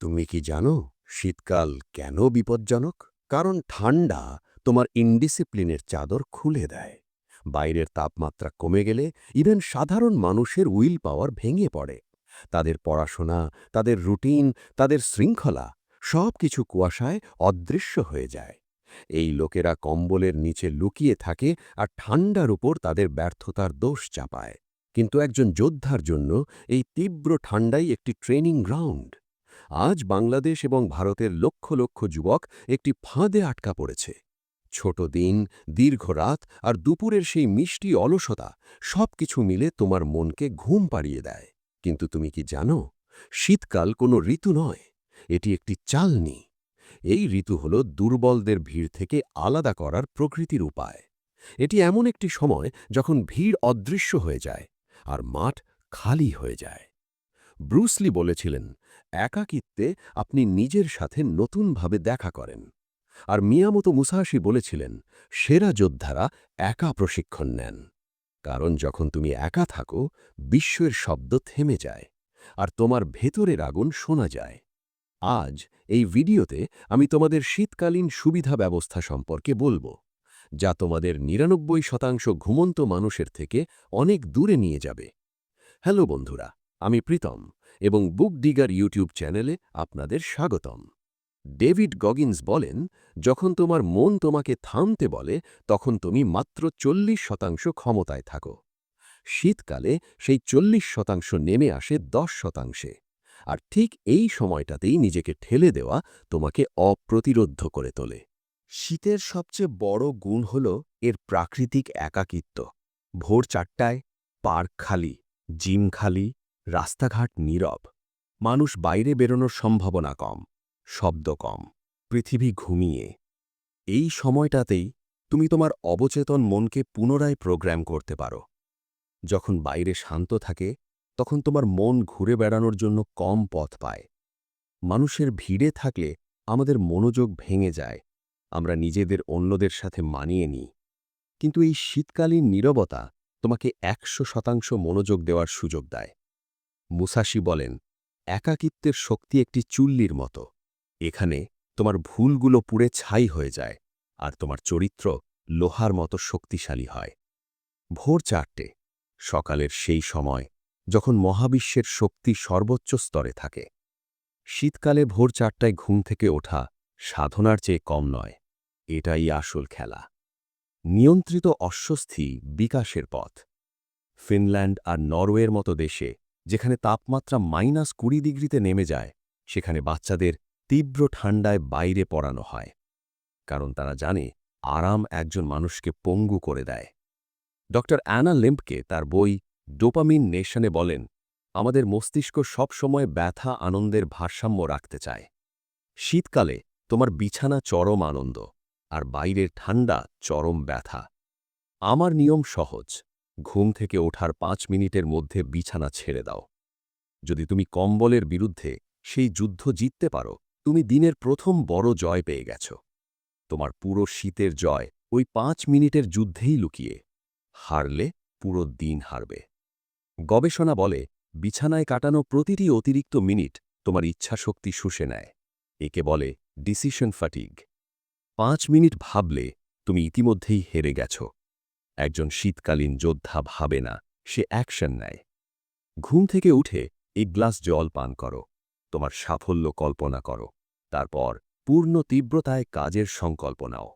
তুমি কি জানো শীতকাল কেন বিপজ্জনক? কারণ ঠান্ডা তোমার ইনডিসিপ্লিনের চাদর খুলে দেয়। বাইরের তাপমাত্রা কমে গেলে ইভেন সাধারণ মানুষের উইল পাওয়ার ভেঙে পড়ে। তাদের পড়াশোনা, তাদের রুটিন, তাদের শৃঙ্খলা সব কিছু কুয়াশায় অদৃশ্য হয়ে যায়। এই লোকেরা কম্বলের নিচে লুকিয়ে থাকে আর ঠান্ডার উপর তাদের ব্যর্থতার দোষ চাপায়। কিন্তু একজন যোদ্ধার জন্য এই তীব্র ঠান্ডাই একটি ট্রেনিং গ্রাউন্ড। আজ বাংলাদেশ এবং ভারতের লক্ষ লক্ষ যুবক একটি ফাঁদে আটকা পড়েছে। ছোট দিন, দীর্ঘ রাত আর দুপুরের সেই মিষ্টি অলসতা সব কিছু মিলে তোমার মনকে ঘুম পাড়িয়ে দেয়। কিন্তু তুমি কি জানো, শীতকাল কোনো ঋতু নয়, এটি একটি চালনি। এই ঋতু হল দুর্বলদের ভিড় থেকে আলাদা করার প্রকৃতির উপায়। এটি এমন একটি সময় যখন ভিড় অদৃশ্য হয়ে যায় আর মাঠ খালি হয়ে যায়। ব্রুসলি বলেছিলেন, একাকিত্বে আপনি নিজের সাথে নতুনভাবে দেখা করেন। আর মিয়ামতো মুসাহাসি বলেছিলেন, সেরা যোদ্ধারা একা প্রশিক্ষণ নেন, কারণ যখন তুমি একা থাকো বিশ্বের শব্দ থেমে যায় আর তোমার ভেতরের আগুন শোনা যায়। আজ এই ভিডিওতে আমি তোমাদের শীতকালীন সুবিধা ব্যবস্থা সম্পর্কে বলব, যা তোমাদের নিরানব্বই শতাংশ ঘুমন্ত মানুষের থেকে অনেক দূরে নিয়ে যাবে। হ্যালো বন্ধুরা আমি প্রীতম এবং বুক ডিগার ইউটিউব চ্যানেলে আপনাদের স্বাগতম। ডেভিড গগিন্স বলেন, যখন তোমার মন তোমাকে থামতে বলে, তখন তুমি মাত্র চল্লিশ শতাংশ ক্ষমতায় থাকো। শীতকালে সেই চল্লিশ শতাংশ নেমে আসে দশ শতাংশে, আর ঠিক এই সময়টাতেই নিজেকে ঠেলে দেওয়া তোমাকে অপ্রতিরোধ্য করে তোলে। শীতের সবচেয়ে বড় গুণ হল এর প্রাকৃতিক একাকিত্ব। ভোর চারটায় পার্ক খালি, জিম খালি রাস্তাঘাট নীরব। মানুষ বাইরে বেরোনোর সম্ভাবনা কম, শব্দ কম, পৃথিবী ঘুমিয়ে। এই সময়টাতেই তুমি তোমার অবচেতন মনকে পুনরায় প্রোগ্রাম করতে পারো। যখন বাইরে শান্ত থাকে, তখন তোমার মন ঘুরে বেড়ানোর জন্য কম পথ পায়। মানুষের ভিড়ে থাকলে আমাদের মনোযোগ ভেঙে যায়, আমরা নিজেদের অন্যদের সাথে মানিয়ে নিই। কিন্তু এই শীতকালীন নীরবতা তোমাকে একশো শতাংশ মনোযোগ দেওয়ার সুযোগ দেয়। মুসাশি বলেন, একাকিত্বের শক্তি একটি চুল্লির মতো। এখানে তোমার ভুলগুলো পুড়ে ছাই হয়ে যায়, আর তোমার চরিত্র লোহার মতো শক্তিশালী হয়। ভোর চারটে, সকালের সেই সময় যখন মহাবিশ্বের শক্তি সর্বোচ্চ স্তরে থাকে। শীতকালে ভোর চারটায় ঘুম থেকে ওঠা সাধনার চেয়ে কম নয়, এটাই আসল খেলা। নিয়ন্ত্রিত অস্বস্তি বিকাশের পথ। ফিনল্যান্ড আর নরওয়ের মতো দেশে যেখানে তাপমাত্রা মাইনাস কুড়ি ডিগ্রিতে নেমে যায়, সেখানে বাচ্চাদের তীব্র ঠান্ডায় বাইরে পড়ানো হয়। কারণ তারা জানে, আরাম একজন মানুষকে পঙ্গু করে দেয়। ড. অ্যানা লিম্পকে তার বই ডোপামিন নেশনে বলেন, আমাদের মস্তিষ্ক সবসময় ব্যথা, আনন্দের ভারসাম্য রাখতে চায়। শীতকালে তোমার বিছানা চরম আনন্দ, আর বাইরের ঠান্ডা চরম ব্যথা। আমার নিয়ম সহজ। ঘুম থেকে ওঠার পাঁচ মিনিটের মধ্যে বিছানা ছেড়ে দাও। যদি তুমি কম্বলের বিরুদ্ধে সেই যুদ্ধ জিততে পারো, তুমি দিনের প্রথম বড় জয় পেয়ে গেছ। তোমার পুরো শীতের জয় ওই পাঁচ মিনিটের যুদ্ধেই লুকিয়ে। হারলে পুরো দিন হারবে। গবেষণা বলে, বিছানায় কাটানো প্রতিটি অতিরিক্ত মিনিট তোমার ইচ্ছাশক্তি শুষে নেয়। একে বলে ডিসিশন ফাটিগ পাঁচ মিনিট ভাবলে তুমি ইতিমধ্যেই হেরে গেছ। একজন শীতকালীন যোদ্ধা ভাবে না, সে অ্যাকশন নেয়। ঘুম থেকে উঠে এক গ্লাস জল পান করো, তোমার সাফল্য কল্পনা করো, তারপর পূর্ণ তীব্রতায় কাজের সংকল্প নাও।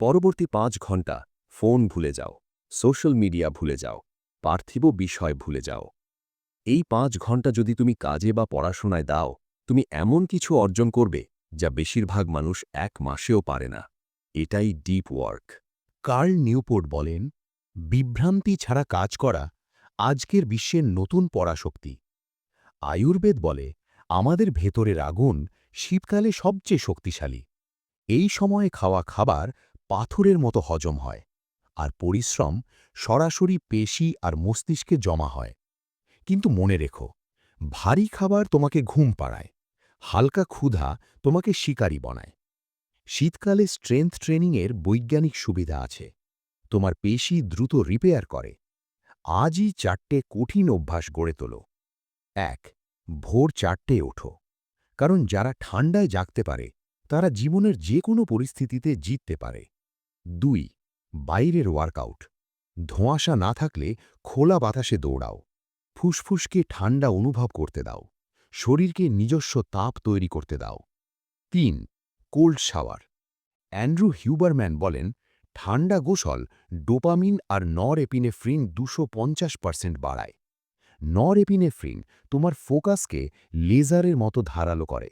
পরবর্তী পাঁচ ঘণ্টা ফোন ভুলে যাও, সোশ্যাল মিডিয়া ভুলে যাও, পার্থিব বিষয় ভুলে যাও। এই পাঁচ ঘণ্টা যদি তুমি কাজে বা পড়াশোনায় দাও, তুমি এমন কিছু অর্জন করবে যা বেশিরভাগ মানুষ এক মাসেও পারে না। এটাই ডিপ ওয়ার্ক কার্ল নিউপোর্ট বলেন, বিভ্রান্তি ছাড়া কাজ করা আজকের বিশ্বের নতুন পরাশক্তি। আয়ুর্বেদ বলে, আমাদের ভেতরের আগুন শীতকালে সবচেয়ে শক্তিশালী। এই সময়ে খাওয়া খাবার পাথরের মতো হজম হয়, আর পরিশ্রম সরাসরি পেশি আর মস্তিষ্কে জমা হয়। কিন্তু মনে রেখো, ভারী খাবার তোমাকে ঘুম পাড়ায়, হালকা ক্ষুধা তোমাকে শিকারী বনায়। শীতকালে স্ট্রেংথ ট্রেনিংয়ের বৈজ্ঞানিক সুবিধা আছে। তোমার পেশি দ্রুত রিপেয়ার করে। আজই চারটে কঠিন অভ্যাস গড়ে তোলো। এক, ভোর চারটে ওঠো। কারণ যারা ঠান্ডায় জাগতে পারে, তারা জীবনের যে কোনো পরিস্থিতিতে জিততে পারে। দুই, বাইরের ওয়ার্কআউট ধোঁয়াশা না থাকলে খোলা বাতাসে দৌড়াও। ফুসফুসকে ঠান্ডা অনুভব করতে দাও। শরীরকে নিজস্ব তাপ তৈরি করতে দাও। তিন কোল্ড শাওয়ার। অ্যান্ড্রু হিউবারম্যান বলেন, ঠান্ডা গোসল ডোপামিন আর নর এপিনেফ্রিন দুশো পঞ্চাশ পার্সেন্ট বাড়ায়। নর এপিনেফ্রিন তোমার ফোকাসকে লেজারের মতো ধারালো করে।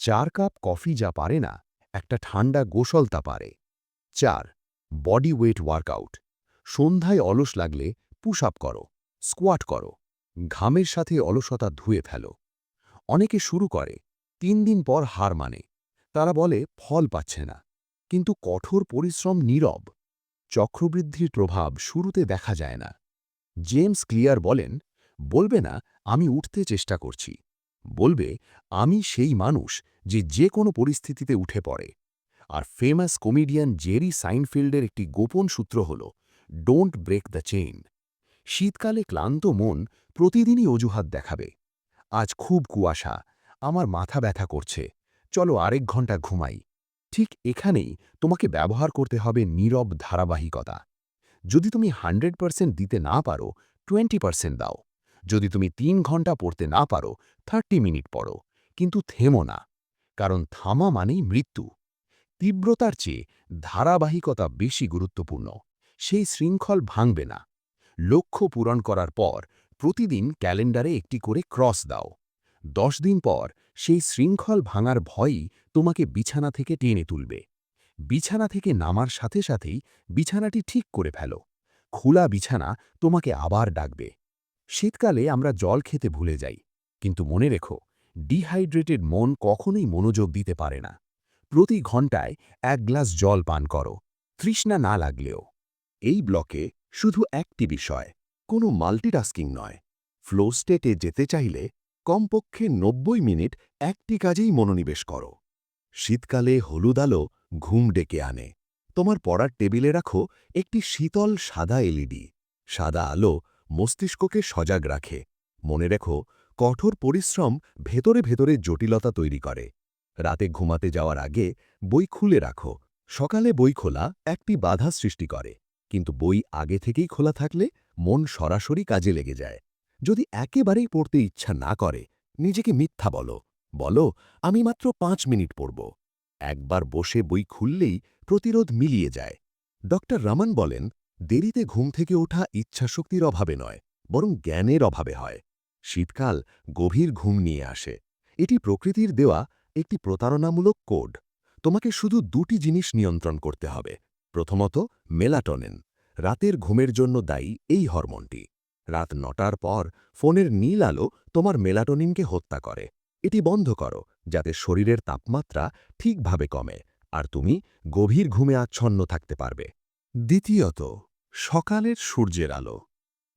চার কাপ কফি যা পারে না, একটা ঠান্ডা গোসল তা পারে। চার, বডি ওয়েট ওয়ার্কআউট। সন্ধ্যায় অলস লাগলে পুশ আপ করো, স্কোয়াট করো, ঘামের সাথে অলসতা ধুয়ে ফেলো। অনেকে শুরু করে, তিন দিন পর হার মানে। তারা বলে, ফল পাচ্ছে না। কিন্তু কঠোর পরিশ্রম নীরব। চক্রবৃদ্ধির প্রভাব শুরুতে দেখা যায় না। জেমস ক্লিয়ার বলেন, বলবে না, আমি উঠতে চেষ্টা করছি। বলবে, আমি সেই মানুষ যে যে কোনো পরিস্থিতিতে উঠে পড়ে। আর ফেমাস কমেডিয়ান জেরি সাইনফিল্ডের একটি গোপন সূত্র হল ডোন্ট ব্রেক দ্য চেইন শীতকালে ক্লান্ত মন প্রতিদিনই অজুহাত দেখাবে। আজ খুব কুয়াশা, আমার মাথা ব্যথা করছে। চলো আরেক ঘণ্টা ঘুমাই। ঠিক এখানেই তোমাকে ব্যবহার করতে হবে নীরব ধারাবাহিকতা। যদি তুমি হান্ড্রেড পার্সেন্ট দিতে না পারো, টোয়েন্টি পার্সেন্ট দাও। যদি তুমি তিন ঘণ্টা পড়তে না পারো, থার্টি মিনিট পড়ো। কিন্তু থেমো না, কারণ থামা মানেই মৃত্যু। তীব্রতার চেয়ে ধারাবাহিকতা বেশি গুরুত্বপূর্ণ। সেই শৃঙ্খল ভাঙবে না। লক্ষ্য পূরণ করার পর প্রতিদিন ক্যালেন্ডারে একটি করে ক্রস দাও। দশ দিন পর সেই শৃঙ্খল ভাঙার ভয়ই তোমাকে বিছানা থেকে টেনে তুলবে। বিছানা থেকে নামার সাথে সাথেই বিছানাটি ঠিক করে ফেলো। খোলা বিছানা তোমাকে আবার ডাকবে। শীতকালে আমরা জল খেতে ভুলে যাই, কিন্তু মনে রেখো, ডিহাইড্রেটেড মন কখনোই মনোযোগ দিতে পারে না। প্রতি ঘন্টায় এক গ্লাস জল পান করো, তৃষ্ণা না লাগলেও। এই ব্লকে শুধু একটি বিষয়, কোনো মাল্টিটাস্কিং নয়, ফ্লো স্টেটে যেতে চাইলে কমপক্ষে নব্বই মিনিট একটি কাজেই মনোনিবেশ করো। শীতকালে হলুদ আলো ঘুম ডেকে আনে। তোমার পড়ার টেবিলে রাখো একটি শীতল সাদা এলইডি। সাদা আলো মস্তিষ্ককে সজাগ রাখে। মনে রেখো, কঠোর পরিশ্রম ভেতরে ভেতরে জটিলতা তৈরি করে। রাতে ঘুমাতে যাওয়ার আগে বই খুলে রাখো। সকালে বই খোলা একটি বাধা সৃষ্টি করে। কিন্তু বই আগে থেকেই খোলা থাকলে মন সরাসরি কাজে লেগে যায়। যদি একেবারেই পড়তে ইচ্ছা না করে, নিজেকে মিথ্যা বলো। বলো, আমি মাত্র পাঁচ মিনিট পড়ব। একবার বসে বই খুললেই প্রতিরোধ মিলিয়ে যায়। ডক্টর রমন বলেন, দেরিতে ঘুম থেকে ওঠা ইচ্ছাশক্তির অভাবে নয়, বরং জ্ঞানের অভাবে হয়। শীতকাল গভীর ঘুম নিয়ে আসে। এটি প্রকৃতির দেওয়া একটি প্রতারণামূলক কোড। তোমাকে শুধু দুটি জিনিস নিয়ন্ত্রণ করতে হবে। প্রথমত, মেলাটনেন। রাতের ঘুমের জন্য দায়ী এই হরমোনটি। রাত নটার পর ফোনের নীল আলো তোমার মেলাটোনিনকে হত্যা করে। এটি বন্ধ করো, যাতে শরীরের তাপমাত্রা ঠিকভাবে কমে, আর তুমি গভীর ঘুমে আচ্ছন্ন থাকতে পারবে। দ্বিতীয়ত, সকালের সূর্যের আলো।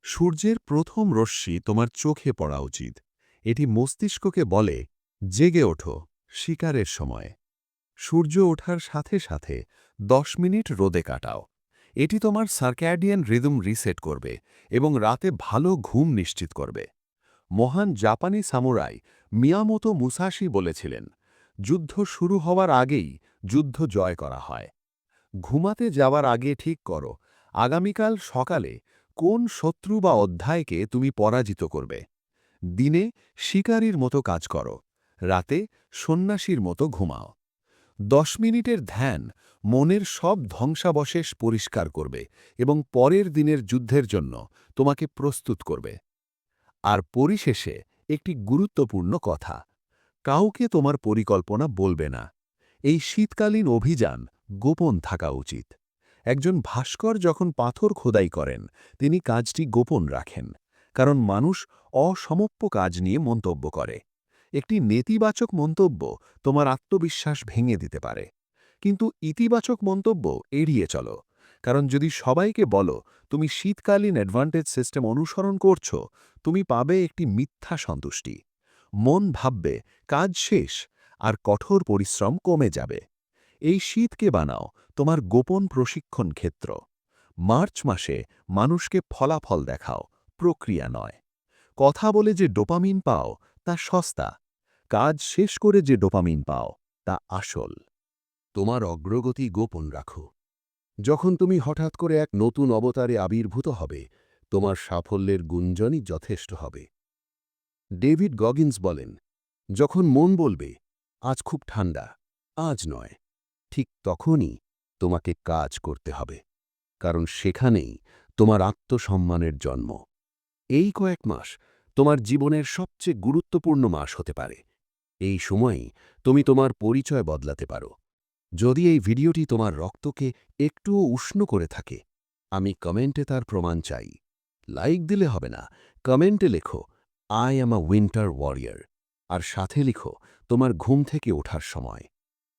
সূর্যের প্রথম রশ্মি তোমার চোখে পড়া উচিত। এটি মস্তিষ্ককে বলে, জেগে ওঠো, শিকারের সময়। সূর্য ওঠার সাথে সাথে দশ মিনিট রোদে কাটাও। এটি তোমার সার্ক্যাডিয়ান রিদম রিসেট করবে এবং রাতে ভালো ঘুম নিশ্চিত করবে। মহান জাপানি সামুরাই মিয়ামতো মুসাশি বলেছিলেন, যুদ্ধ শুরু হওয়ার আগেই যুদ্ধ জয় করা হয়। ঘুমাতে যাওয়ার আগে ঠিক করো, আগামীকাল সকালে কোন শত্রু বা অধ্যায়কে তুমি পরাজিত করবে? দিনে শিকারীর মতো কাজ করো, রাতে সন্ন্যাসীর মতো ঘুমাও। দশ মিনিটের ধ্যান মনের সব ধ্বংসাবশেষ পরিষ্কার করবে এবং পরের দিনের যুদ্ধের জন্য তোমাকে প্রস্তুত করবে। আর পরিশেষে একটি গুরুত্বপূর্ণ কথা, কাউকে তোমার পরিকল্পনা বলবে না। এই শীতকালীন অভিযান গোপন থাকা উচিত। একজন ভাস্কর যখন পাথর খোদাই করেন, তিনি কাজটি গোপন রাখেন, কারণ মানুষ অসমপ্য কাজ নিয়ে মন্তব্য করে। একটি নেতিবাচক মন্তব্য তোমার আত্মবিশ্বাস ভেঙে দিতে পারে। কিন্তু ইতিবাচক মন্তব্য এড়িয়ে চলো। কারণ যদি সবাইকে বলো, তুমি শীতকালীন অ্যাডভান্টেজ সিস্টেম অনুসরণ করছ, তুমি পাবে একটি মিথ্যা সন্তুষ্টি। মন ভাববে, কাজ শেষ, আর কঠোর পরিশ্রম কমে যাবে। এই শীতকে বানাও, তোমার গোপন প্রশিক্ষণ ক্ষেত্র। মার্চ মাসে মানুষকে ফলাফল দেখাও, প্রক্রিয়া নয়। কথা বলে যে ডোপামিন পাও, তা সস্তা কাজ শেষ করে যে ডোপামিন পাও, তা আসল। তোমার অগ্রগতি গোপন রাখো। যখন তুমি হঠাৎ করে এক নতুন অবতারে আবির্ভূত হবে, তোমার সাফল্যের গুঞ্জনই যথেষ্ট হবে। ডেভিড গগিন্স বলেন, যখন মন বলবে, আজ খুব ঠান্ডা, আজ নয়, ঠিক তখনই তোমাকে কাজ করতে হবে, কারণ সেখানেই তোমার আত্মসম্মানের জন্ম। এই কয়েক মাস তোমার জীবনের সবচেয়ে গুরুত্বপূর্ণ মাস হতে পারে। এই সময়েই তুমি তোমার পরিচয় বদলাতে পারো। যদি এই ভিডিওটি তোমার রক্তকে একটুও উষ্ণ করে থাকে, আমি কমেন্টে তার প্রমাণ চাই। লাইক দিলে হবে না, কমেন্টে লেখো I am a winter warrior আর সাথে লিখো, তোমার ঘুম থেকে ওঠার সময়।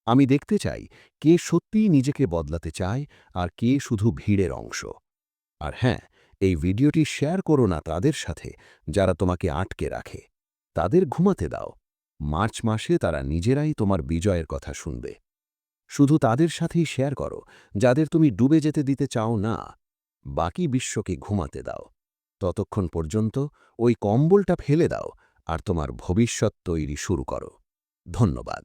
আমি দেখতে চাই কে সত্যিই নিজেকে বদলাতে চায় আর কে শুধু ভিড়ের অংশ। আর হ্যাঁ এই ভিডিওটি শেয়ার করো না তাদের সাথে যারা তোমাকে আটকে রাখে। তাদের ঘুমাতে দাও। মার্চ মাসে তারা নিজেরাই তোমার বিজয়ের কথা শুনবে। শুধু তাদের সাথেই শেয়ার করো, যাদের তুমি ডুবে যেতে দিতে চাও না। বাকি বিশ্বকে ঘুমাতে দাও। ততক্ষণ পর্যন্ত ওই কম্বলটা ফেলে দাও আর তোমার ভবিষ্যৎ তৈরি শুরু করো। ধন্যবাদ।